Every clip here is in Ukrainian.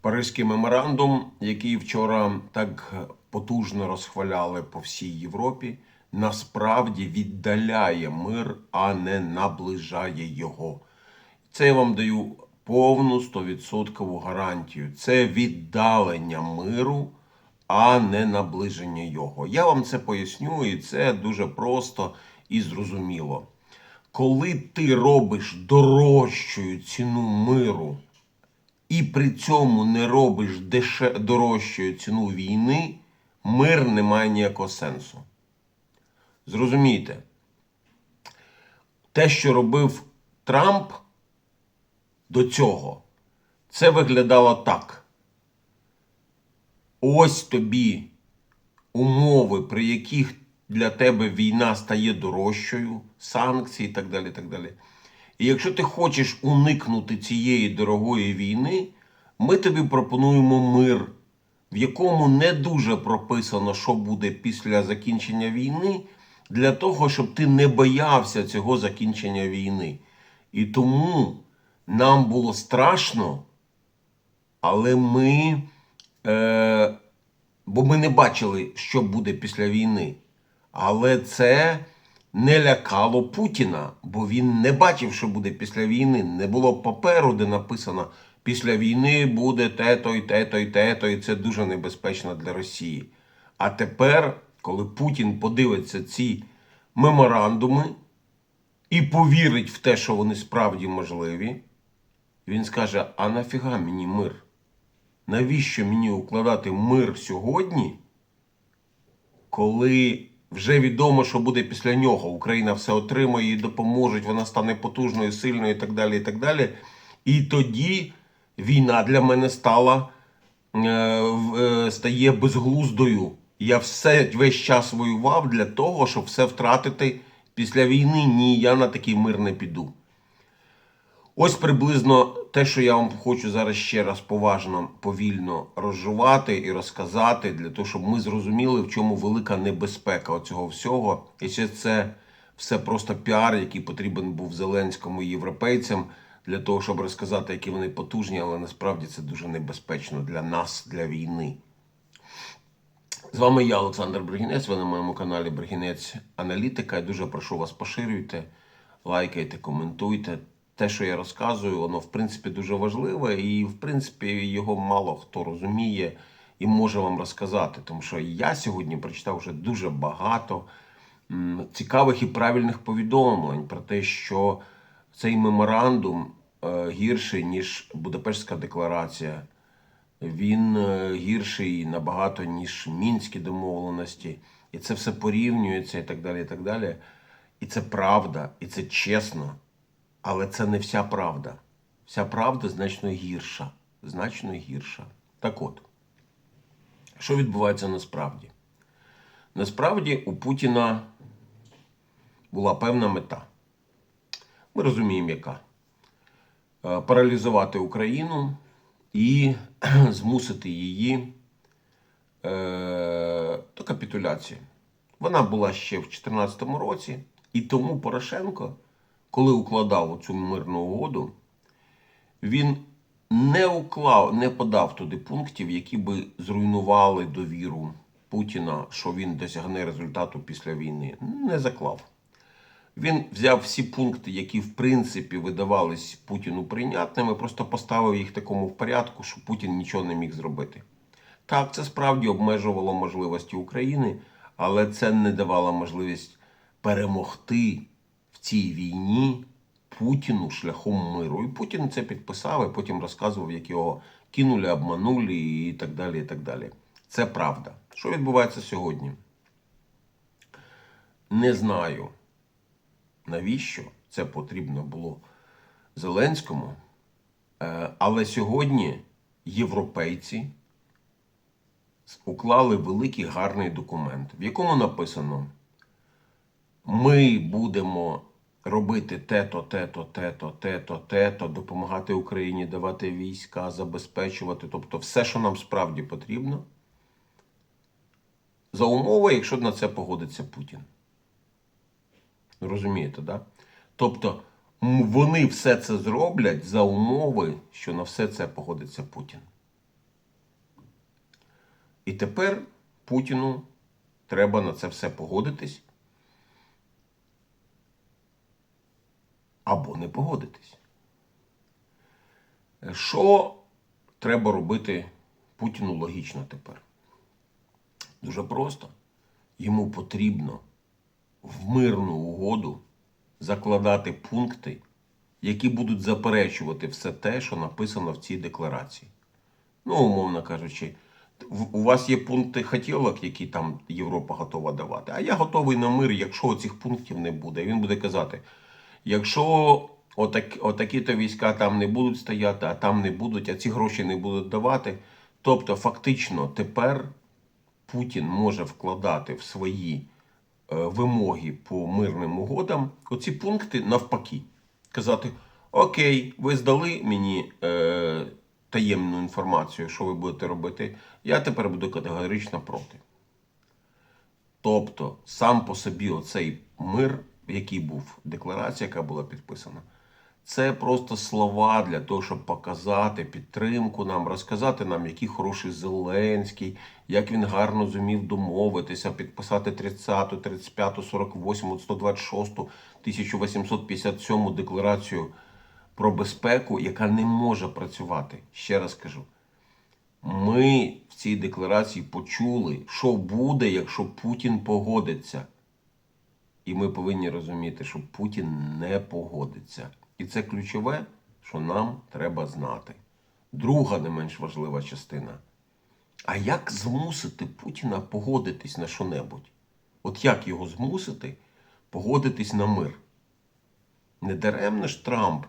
Паризький меморандум, який вчора так потужно розхваляли по всій Європі, насправді віддаляє мир, а не наближає його. Це я вам даю повну 100% гарантію. Це віддалення миру, а не наближення його. Я вам це поясню, і це дуже просто і зрозуміло. Коли ти робиш дорожчою ціну миру, і при цьому не робиш деше... дорожчою ціну війни, мир не має ніякого сенсу. Зрозумійте, те, що робив Трамп до цього, це виглядало так. Ось тобі умови, при яких для тебе війна стає дорожчою, санкції і так далі. так далі. І якщо ти хочеш уникнути цієї дорогої війни, ми тобі пропонуємо мир, в якому не дуже прописано, що буде після закінчення війни, для того, щоб ти не боявся цього закінчення війни. І тому нам було страшно, але ми. Е, бо ми не бачили, що буде після війни. Але це не лякало Путіна, бо він не бачив, що буде після війни. Не було паперу, де написано після війни буде те-то і те-то і те-то, і це дуже небезпечно для Росії. А тепер, коли Путін подивиться ці меморандуми і повірить в те, що вони справді можливі, він скаже: а нафіга мені мир? Навіщо мені укладати мир сьогодні, коли вже відомо, що буде після нього? Україна все отримає, їй допоможуть, вона стане потужною, сильною і так далі. І так далі. І тоді війна для мене стала е, е, стає безглуздою. Я все весь час воював для того, щоб все втратити після війни. Ні, я на такий мир не піду. Ось приблизно те, що я вам хочу зараз ще раз поважно, повільно розжувати і розказати, для того, щоб ми зрозуміли, в чому велика небезпека цього всього. І ще це все просто піар, який потрібен був Зеленському і європейцям, для того, щоб розказати, які вони потужні, але насправді це дуже небезпечно для нас, для війни. З вами я, Олександр Бригінець. Ви на моєму каналі Бригінець Аналітика. Я дуже прошу вас поширюйте, лайкайте, коментуйте. Те, що я розказую, воно в принципі дуже важливе, і в принципі його мало хто розуміє і може вам розказати. Тому що я сьогодні прочитав вже дуже багато цікавих і правильних повідомлень про те, що цей меморандум е, гірший, ніж Будапештська декларація. Він е, гірший набагато, ніж мінські домовленості. І це все порівнюється і так далі. І так далі. І це правда, і це чесно. Але це не вся правда. Вся правда значно гірша. Значно гірша. Так от, що відбувається насправді? Насправді у Путіна була певна мета. Ми розуміємо, яка. Е, Паралізувати Україну і змусити її е, до капітуляції. Вона була ще в 2014 році, і тому Порошенко, коли укладав цю мирну угоду, він не уклав, не подав туди пунктів, які би зруйнували довіру Путіна, що він досягне результату після війни. Не заклав. Він взяв всі пункти, які в принципі видавались Путіну прийнятними, просто поставив їх в такому порядку, що Путін нічого не міг зробити. Так, це справді обмежувало можливості України, але це не давало можливість перемогти цій війні Путіну шляхом миру. І Путін це підписав, і потім розказував, як його кинули, обманули і так далі. і так далі. Це правда. Що відбувається сьогодні? Не знаю навіщо це потрібно було Зеленському. Е, Але сьогодні європейці уклали великий гарний документ, в якому написано: ми будемо робити те-то, те-то, те-то, те-то, те-то, допомагати Україні, давати війська, забезпечувати, тобто все, що нам справді потрібно, за умови, якщо на це погодиться Путін. Розумієте, да? Тобто вони все це зроблять за умови, що на все це погодиться Путін. І тепер Путіну треба на це все погодитись. Або не погодитись. Що треба робити Путіну логічно тепер? Дуже просто. Йому потрібно в мирну угоду закладати пункти, які будуть заперечувати все те, що написано в цій декларації. Ну, умовно кажучи, у вас є пункти хотілок, які там Європа готова давати, а я готовий на мир, якщо цих пунктів не буде. І він буде казати: якщо отак, отакі-то війська там не будуть стояти, а там не будуть, а ці гроші не будуть давати. Тобто, фактично, тепер Путін може вкладати в свої е, вимоги по мирним угодам оці пункти навпаки. Казати: Окей, ви здали мені е, таємну інформацію, що ви будете робити, я тепер буду категорично проти. Тобто, сам по собі оцей мир, який був, декларація, яка була підписана, це просто слова для того, щоб показати підтримку нам, розказати нам, який хороший Зеленський, як він гарно зумів домовитися, підписати 30, 35, 48, 126, 1857 декларацію про безпеку, яка не може працювати. Ще раз кажу. Ми в цій декларації почули, що буде, якщо Путін погодиться. І ми повинні розуміти, що Путін не погодиться. І це ключове, що нам треба знати. Друга не менш важлива частина. А як змусити Путіна погодитись на що-небудь? От як його змусити погодитись на мир? Недаремно ж Трамп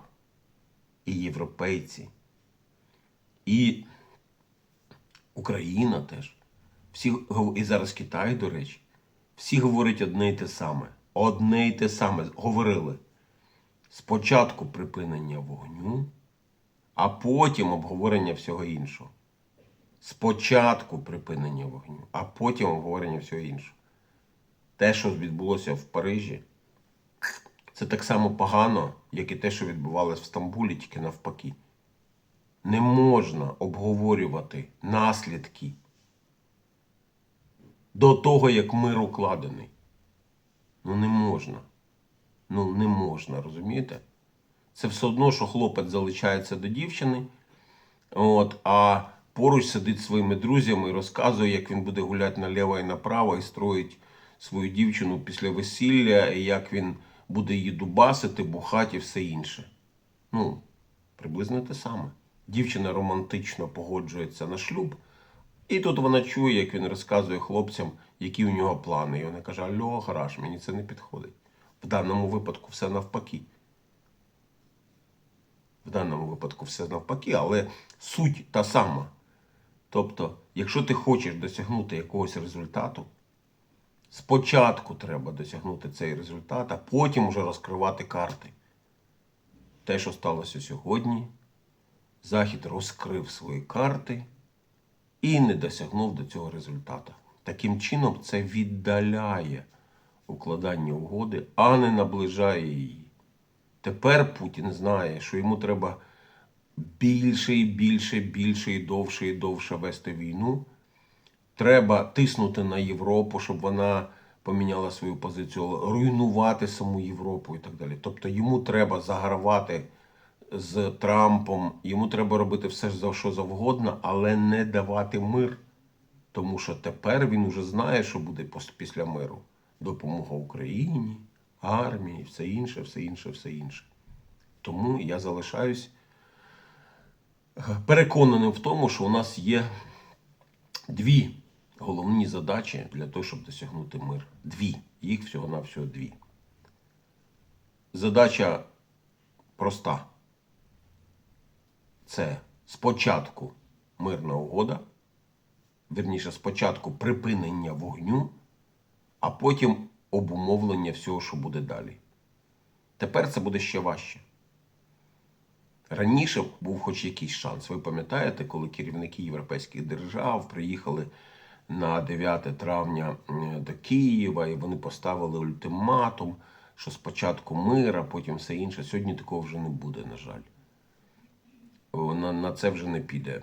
і європейці, і Україна теж. Всі, і зараз Китай, до речі, всі говорять одне й те саме. Одне й те саме говорили. Спочатку припинення вогню, а потім обговорення всього іншого. Спочатку припинення вогню, а потім обговорення всього іншого. Те, що відбулося в Парижі, це так само погано, як і те, що відбувалося в Стамбулі, тільки навпаки. Не можна обговорювати наслідки до того, як мир укладений. Ну не можна. Ну не можна, розумієте? Це все одно, що хлопець залишається до дівчини, от, а поруч сидить своїми друзями і розказує, як він буде гуляти наліво і направо і строїть свою дівчину після весілля, і як він буде її дубасити, бухати і все інше. Ну, приблизно те саме. Дівчина романтично погоджується на шлюб, і тут вона чує, як він розказує хлопцям, які у нього плани. І вона каже: Альо, гараж, мені це не підходить. В даному випадку все навпаки. В даному випадку все навпаки, але суть та сама. Тобто, якщо ти хочеш досягнути якогось результату, спочатку треба досягнути цей результат, а потім вже розкривати карти. Те, що сталося сьогодні, Захід розкрив свої карти і не досягнув до цього результату. Таким чином, це віддаляє укладання угоди, а не наближає її. Тепер Путін знає, що йому треба більше і більше, більше і довше і довше вести війну. Треба тиснути на Європу, щоб вона поміняла свою позицію, руйнувати саму Європу і так далі. Тобто йому треба загравати з Трампом, йому треба робити все, за що завгодно, але не давати мир. Тому що тепер він уже знає, що буде після миру. Допомога Україні, армії, все інше, все інше, все інше. Тому я залишаюсь е, переконаним в тому, що у нас є дві головні задачі для того, щоб досягнути мир. Дві. Їх всього-навсього дві. Задача проста. Це спочатку мирна угода, верніше, спочатку припинення вогню, а потім обумовлення всього, що буде далі. Тепер це буде ще важче. Раніше був хоч якийсь шанс. Ви пам'ятаєте, коли керівники європейських держав приїхали на 9 травня до Києва, і вони поставили ультиматум, що спочатку мир, а потім все інше. Сьогодні такого вже не буде, на жаль. На, на це вже не піде.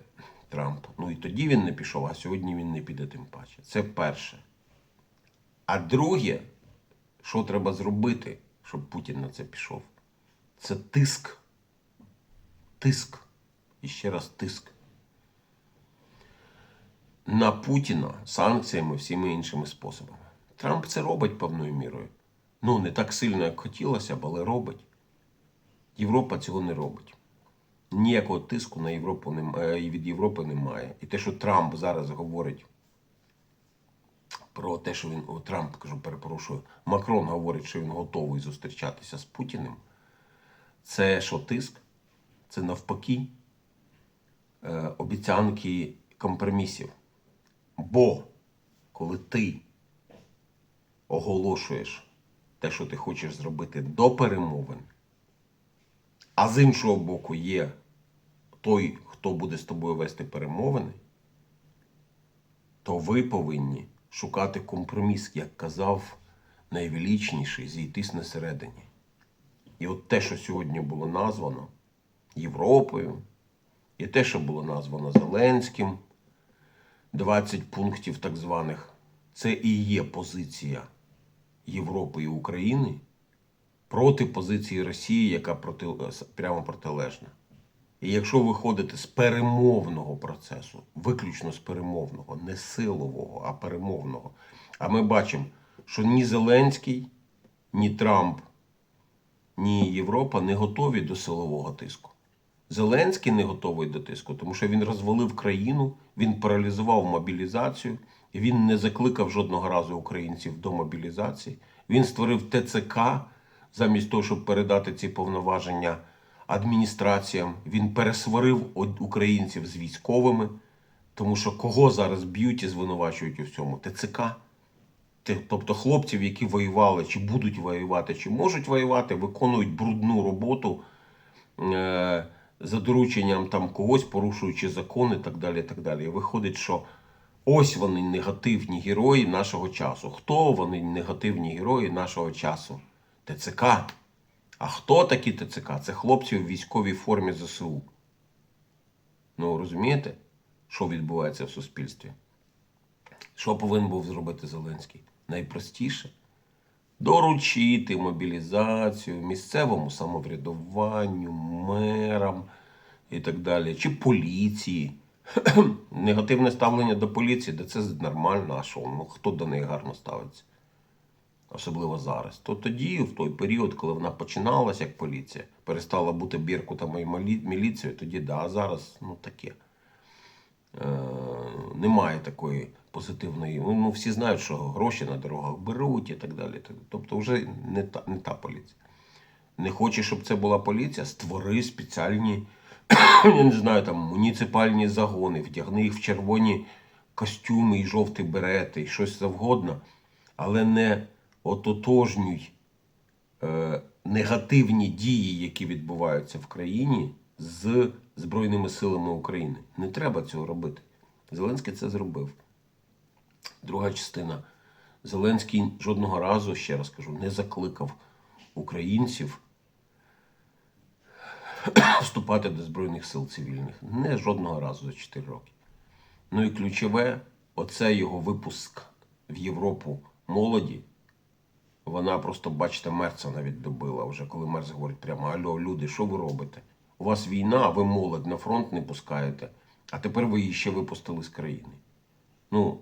Трамп. Ну і тоді він не пішов, а сьогодні він не піде тим паче. Це перше. А друге, що треба зробити, щоб Путін на це пішов? Це тиск. Тиск. І ще раз тиск. На Путіна санкціями, всіми іншими способами. Трамп це робить певною мірою. Ну, не так сильно, як хотілося б, але робить. Європа цього не робить. Ніякого тиску на Європу немає, від Європи немає. І те, що Трамп зараз говорить про те, що він о, Трамп, кажу, перепрошую, Макрон говорить, що він готовий зустрічатися з Путіним. Це що тиск? Це навпаки е, обіцянки компромісів. Бо коли ти оголошуєш те, що ти хочеш зробити до перемовин, а з іншого боку є той, хто буде з тобою вести перемовини, то ви повинні шукати компроміс, як казав найвеличніший, зійтись на середині. І от те, що сьогодні було названо Європою, і те, що було названо Зеленським, 20 пунктів так званих, це і є позиція Європи і України проти позиції Росії, яка проти, прямо протилежна. І якщо виходити з перемовного процесу, виключно з перемовного, не силового, а перемовного, а ми бачимо, що ні Зеленський, ні Трамп, ні Європа не готові до силового тиску. Зеленський не готовий до тиску, тому що він розвалив країну, він паралізував мобілізацію, він не закликав жодного разу українців до мобілізації. Він створив ТЦК замість того, щоб передати ці повноваження адміністраціям. Він пересварив українців з військовими, тому що кого зараз б'ють і звинувачують у всьому? ТЦК. Тобто хлопців, які воювали, чи будуть воювати, чи можуть воювати, виконують брудну роботу е, за дорученням там когось, порушуючи закони так далі. Так далі. І виходить, що ось вони негативні герої нашого часу. Хто вони негативні герої нашого часу? ТЦК. А хто такі ТЦК? Це хлопці в військовій формі ЗСУ. Ну, розумієте, що відбувається в суспільстві? Що повинен був зробити Зеленський? Найпростіше доручити мобілізацію місцевому самоврядуванню, мерам і так далі, чи поліції. Негативне ставлення до поліції, де це нормально, а що? Ну хто до неї гарно ставиться? Особливо зараз. То тоді, в той період, коли вона починалася як поліція, перестала бути Біркутом і міліцією, тоді да, а зараз ну таке. Е, немає такої позитивної. Ну, ну, всі знають, що гроші на дорогах беруть і так далі. Тобто вже не та, не та поліція. Не хочеш, щоб це була поліція, створи спеціальні, я не знаю, там муніципальні загони, вдягни їх в червоні костюми і жовті берети, і щось завгодно, але не ототожнюй е, негативні дії, які відбуваються в країні з Збройними силами України. Не треба цього робити. Зеленський це зробив. Друга частина. Зеленський жодного разу, ще раз кажу, не закликав українців вступати до Збройних сил цивільних. Не жодного разу за 4 роки. Ну і ключове, оце його випуск в Європу молоді. Вона просто, бачите, Мерца навіть добила вже, коли Мерц говорить прямо: Альо, люди, що ви робите? У вас війна, ви молодь на фронт не пускаєте, а тепер ви її ще випустили з країни. Ну,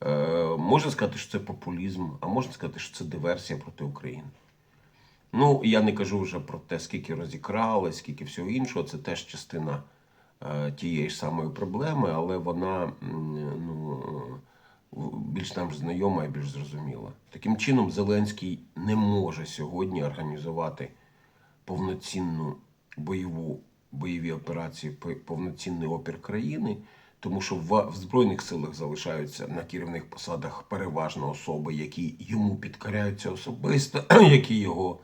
е, можна сказати, що це популізм, а можна сказати, що це диверсія проти України. Ну, я не кажу вже про те, скільки розікрали, скільки всього іншого. Це теж частина е, тієї ж самої проблеми, але вона ну, більш нам знайома і більш зрозуміла. Таким чином, Зеленський не може сьогодні організувати повноцінну бойову, бойові операції, пе- повноцінний опір країни, тому що в, в Збройних силах залишаються на керівних посадах переважно особи, які йому підкоряються особисто, які його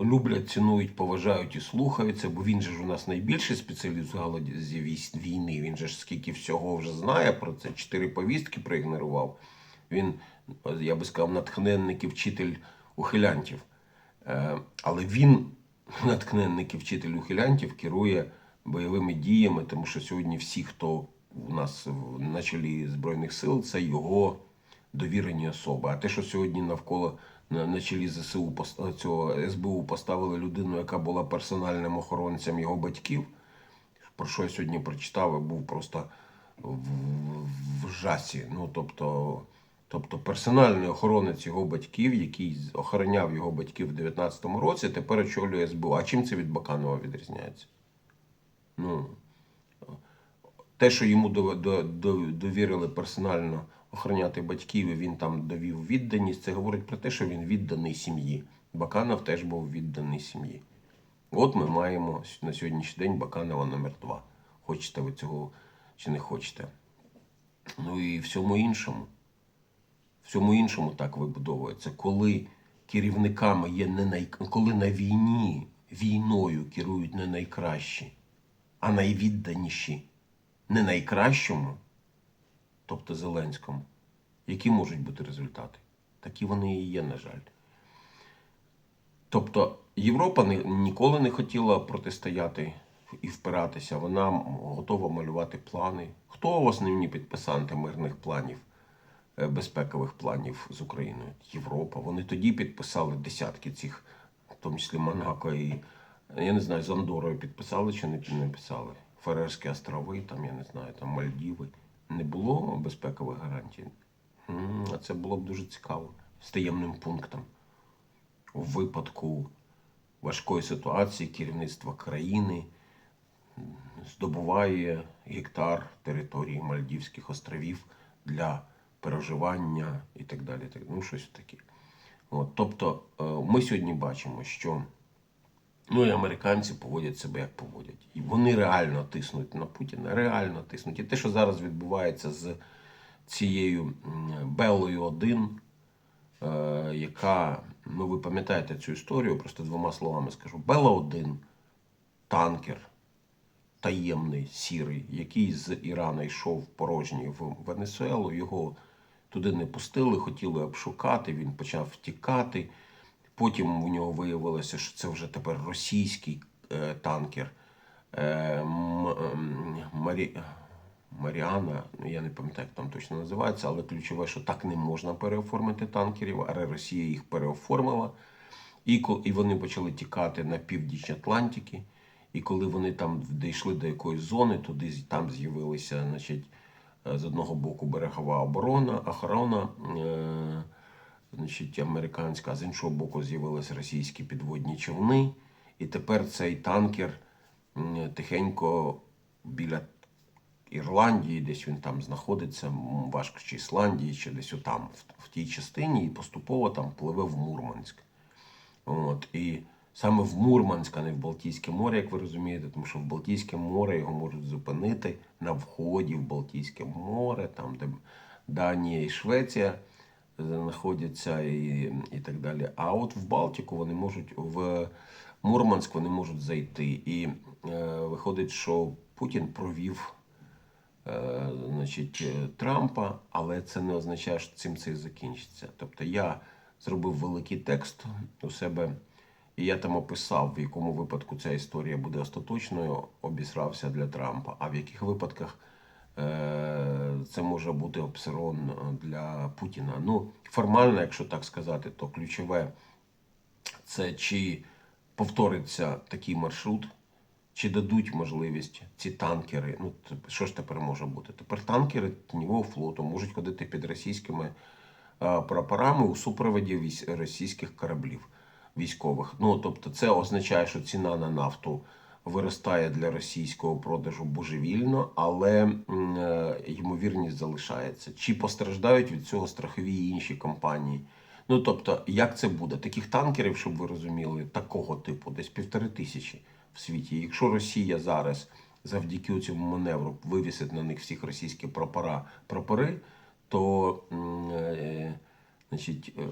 люблять, цінують, поважають і слухаються, бо він же ж у нас найбільший спеціаліст в галузі війни. Він же ж скільки всього вже знає про це. Чотири повістки проігнорував. Він, я би сказав, натхненник і вчитель ухилянтів. Е, Але він, натхненник і вчитель ухилянтів, керує бойовими діями, тому що сьогодні всі, хто у нас на чолі Збройних сил, це його довірені особи. А те, що сьогодні навколо на, чолі ЗСУ цього СБУ поставили людину, яка була персональним охоронцем його батьків, про що я сьогодні прочитав і був просто в, в жасі. Ну, тобто, тобто персональний охоронець його батьків, який охороняв його батьків в 19-му році, тепер очолює СБУ. А чим це від Баканова відрізняється? Ну, те, що йому до- до- до- довірили персонально охороняти батьків, і він там довів відданість, це говорить про те, що він відданий сім'ї. Баканов теж був відданий сім'ї. От ми маємо на сьогоднішній день Баканова номер 2 Хочете ви цього чи не хочете. Ну і всьому іншому. Всьому іншому так вибудовується. Коли керівниками є не най... коли на війні війною керують не найкращі, а найвідданіші не найкращому, тобто Зеленському, які можуть бути результати? Такі вони і є, на жаль. Тобто Європа ні- ніколи не хотіла протистояти і впиратися. Вона готова малювати плани. Хто нині підписанти мирних планів, е, безпекових планів з Україною? Європа. Вони тоді підписали десятки цих, в тому числі Монако і я не знаю, з Андорою підписали чи не не писали. Фарерські острови, там, я не знаю, там Мальдіви. Не було безпекових гарантій. А це було б дуже цікаво з таємним пунктом у випадку важкої ситуації керівництва країни здобуває гектар території Мальдівських островів для переживання і так далі. Ну, щось таке. От, тобто е, ми сьогодні бачимо, що ну, і американці поводять себе як поводять. І вони реально тиснуть на Путіна, реально тиснуть. І те, що зараз відбувається з цією Белою 1 е, яка, ну ви пам'ятаєте цю історію, просто двома словами скажу. Бела 1 танкер таємний, сірий, який з Ірана йшов порожній в Венесуелу, його туди не пустили, хотіли обшукати, він почав втікати. Потім у нього виявилося, що це вже тепер російський е, танкер. Е, Марі... Маріана, ну я не пам'ятаю, як там точно називається, але ключове, що так не можна переоформити танкерів, але Росія їх переоформила. І, і вони почали тікати на північ Атлантики. І коли вони там дійшли до якоїсь зони, туди там з'явилися, значить, е, з одного боку берегова оборона, охорона, е, значить, американська, а з іншого боку з'явилися російські підводні човни. І тепер цей танкер тихенько біля Ірландії, десь він там знаходиться, важко чи Ісландії, чи десь отам, в, тій частині, і поступово там пливе в Мурманськ. От, і саме в Мурманськ, а не в Балтійське море, як ви розумієте, тому що в Балтійське море його можуть зупинити на вході в Балтійське море, там, де Данія і Швеція знаходяться, і, і так далі. А от в Балтику вони можуть в Мурманськ вони можуть зайти. І е, виходить, що Путін провів е, значить, е, Трампа, але це не означає, що цим це і закінчиться. Тобто я зробив великий текст у себе, і я там описав, в якому випадку ця історія буде остаточною, обісрався для Трампа, а в яких випадках це може бути обсерон для Путіна. Ну, формально, якщо так сказати, то ключове це чи повториться такий маршрут, чи дадуть можливість ці танкери. Ну, що ж тепер може бути? Тепер танкери тіньового флоту можуть ходити під російськими е, прапорами у супроводі російських кораблів військових. Ну, тобто, це означає, що ціна на нафту виростає для російського продажу божевільно, але е, ймовірність залишається. Чи постраждають від цього страхові і інші компанії? Ну тобто, як це буде? Таких танкерів, щоб ви розуміли, такого типу, десь півтори тисячі в світі. Якщо Росія зараз завдяки цьому маневру вивісить на них всіх російські прапора, прапори, то е, значить, е,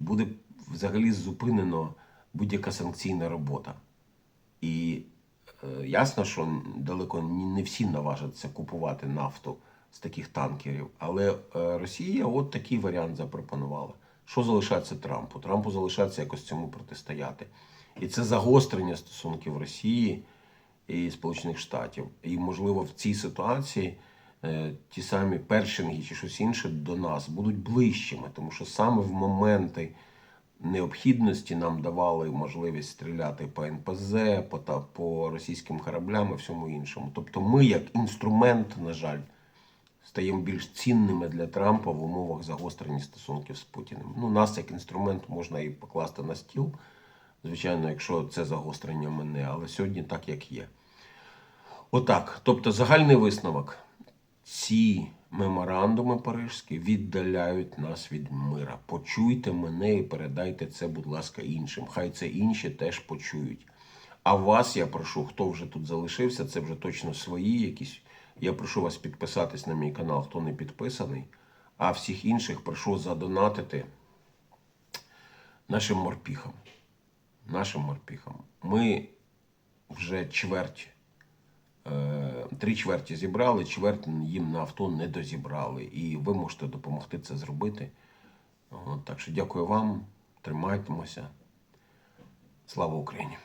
буде взагалі зупинено будь-яка санкційна робота. І ясно, що далеко не всі наважаться купувати нафту з таких танкерів. Але е, Росія от такий варіант запропонувала. Що залишається Трампу? Трампу залишається якось цьому протистояти. І це загострення стосунків Росії і Сполучених Штатів. І, можливо, в цій ситуації е, ті самі першинги чи щось інше до нас будуть ближчими, тому що саме в моменти необхідності нам давали можливість стріляти по НПЗ, по, та, по російським кораблям і всьому іншому. Тобто ми, як інструмент, на жаль, стаємо більш цінними для Трампа в умовах загострення стосунків з Путіним. Ну, нас як інструмент можна і покласти на стіл, звичайно, якщо це загострення мене, але сьогодні так, як є. Отак. Тобто, загальний висновок. Ці меморандуми парижські віддаляють нас від мира. Почуйте мене і передайте це, будь ласка, іншим. Хай це інші теж почують. А вас я прошу, хто вже тут залишився, це вже точно свої якісь. Я прошу вас підписатись на мій канал, хто не підписаний. А всіх інших прошу задонатити нашим морпіхам. Нашим морпіхам. Ми вже чверть три чверті зібрали, чверть їм на авто не дозібрали. І ви можете допомогти це зробити. От, так що дякую вам, тримайтеся. Слава Україні!